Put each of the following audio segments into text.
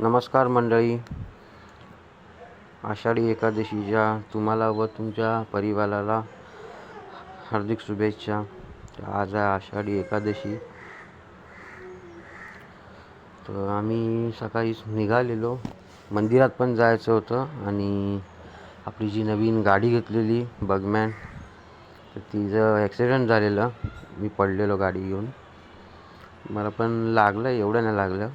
नमस्कार मंडळी. आषाढी एकादशीच्या तुम्हाला व तुमच्या परिवाराला हार्दिक शुभेच्छा. आज आहे आषाढी एकादशी. तर आम्ही सकाळीच निघालेलो. मंदिरात पण जायचं होतं आणि आपली जी नवीन गाडी घेतलेली बगमॅन तर तिचं ॲक्सिडेंट झालेलं मी पडलेलो गाडी घेऊन. मला पण लागलं एवढं नाही लागलं.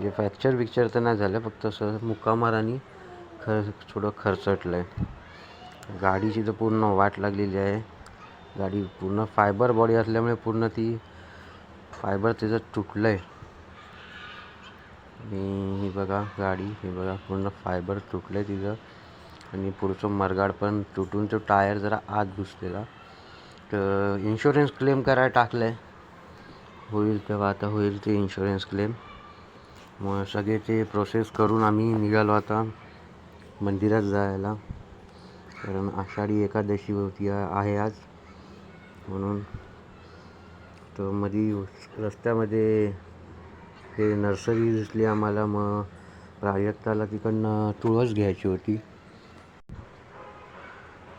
म्हणजे फ्रॅक्चर बिक्चर तर नाही झालं फक्त असं मुक्कामार आणि खर थोडं खरचटलं आहे गाडीची तर पूर्ण वाट लागलेली आहे. गाडी पूर्ण फायबर बॉडी असल्यामुळे पूर्ण ती फायबर तिचं तुटलं आहे आणि ही बघा गाडी हे बघा पूर्ण फायबर तुटलं आहे तिचं. आणि पुढचं मरगाड पण तुटून तो टायर जरा आत घुसलेला. तर इन्शुरन्स क्लेम करायला टाकलं आहे होईल तेव्हा आता होईल ते इन्शुरन्स क्लेम मग सगळे ते प्रोसेस करून आम्ही निघालो आता मंदिरात जायला. कारण आषाढी एकादशी होती आहे आज. म्हणून तर मधी रस्त्यामध्ये हे नर्सरी दिसली आम्हाला मग प्राजक्ताला तिकडनं तुळस घ्यायची होती.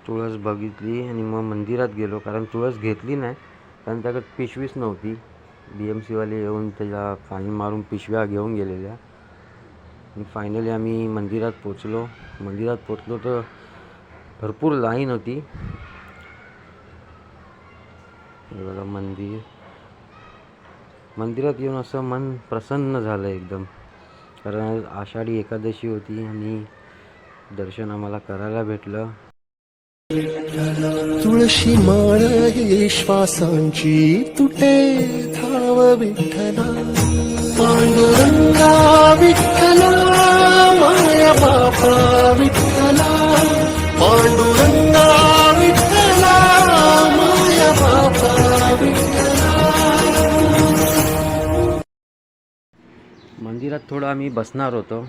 तुळस बघितली आणि मग मंदिरात गेलो कारण तुळस घेतली नाही. कारण त्याकडे पिशवीच नव्हती. बी एम सीवाले येऊन त्याला फाईन मारून पिशव्या घेऊन गेलेल्या. आणि फायनली आम्ही मंदिरात पोचलो मंदिरात पोचलो तर भरपूर लाईन होती. बघा मंदिर. मंदिरात येऊन असं मन प्रसन्न झालं एकदम. कारण आषाढी एकादशी होती आणि दर्शन आम्हाला करायला भेटलं. तुळशी माळ ही श्वासांची तुटे. विठ्ठला पांडुरंगा विठ्ठला माया बापा विठ्ठला पांडुरंगा विठ्ठला माया बापा विठ्ठला मंदिरात थोडं आम्ही बसणार होतो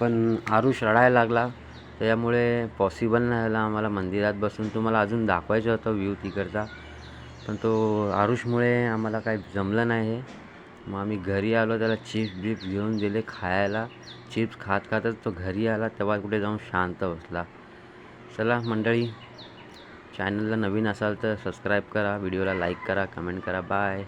पण आरुष रडायला लागला. त्यामुळे पॉसिबल नाही झालं आम्हाला मंदिरात बसून. तुम्हाला अजून दाखवायचं होतं व्ह्यू तिकडचा. पण तो आरुषमुळे आम्हाला काही जमलं नाही. हे मग आम्ही घरी आलो त्याला चिप्स बिप्स घेऊन दिले खायला. चिप्स खात खातच तो घरी आला तेव्हा कुठे जाऊन शांत बसला. चला मंडळी चॅनलला नवीन असाल तर सबस्क्राईब करा व्हिडिओला लाईक करा कमेंट करा. बाय